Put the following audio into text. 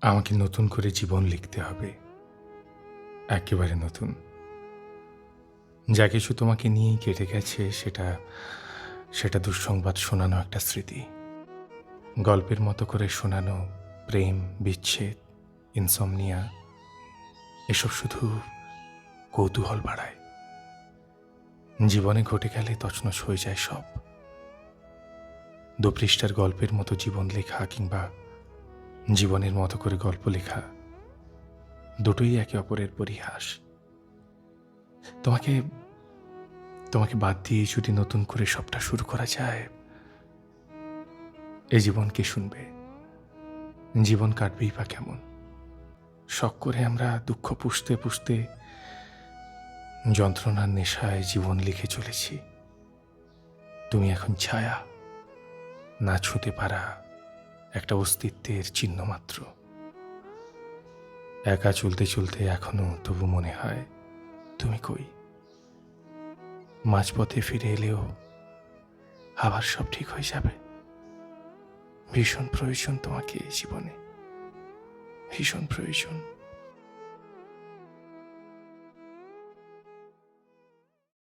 আমাকে নতুন করে জীবন লিখতে হবে। একেবারে নতুন। যা কিছু তোমাকে নিয়েই কেটে গেছে, সেটা সেটা দুঃসংবাদ শোনানো একটা স্মৃতি। গল্পের মতো করে শোনানো, প্রেম, বিচ্ছেদ, ইনসমনিয়া, এসব শুধু কৌতূহল বাড়ায়। জীবনে ঘটে গেলে তছনছ হয়ে যায় সব। দু পৃষ্ঠার গল্পের মতো জীবন লেখা কিংবা জীবনের মতো করে গল্প লেখা দুটোই একে অপরের পরিহাস। তোমাকে তোমাকে বাদ দিয়ে যদি নতুন করে সবটা শুরু করা যায়, এ জীবন কে শুনবে? জীবন কাটবেই বা কেমন? শখ করে আমরা দুঃখ পুষতে পুষতে যন্ত্রণার নেশায় জীবন লিখে চলেছি। তুমি এখন ছায়া, না ছুঁতে পারা একটা অস্তিত্বের চিহ্ন মাত্র। একা চলতে চলতে এখনও তবু মনে হয়, তুমি কই? মাঝপথে ফিরে এলেও আবার সব ঠিক হয়ে যাবে। ভীষণ প্রয়োজন তোমাকে জীবনে। ভীষণ প্রয়োজন।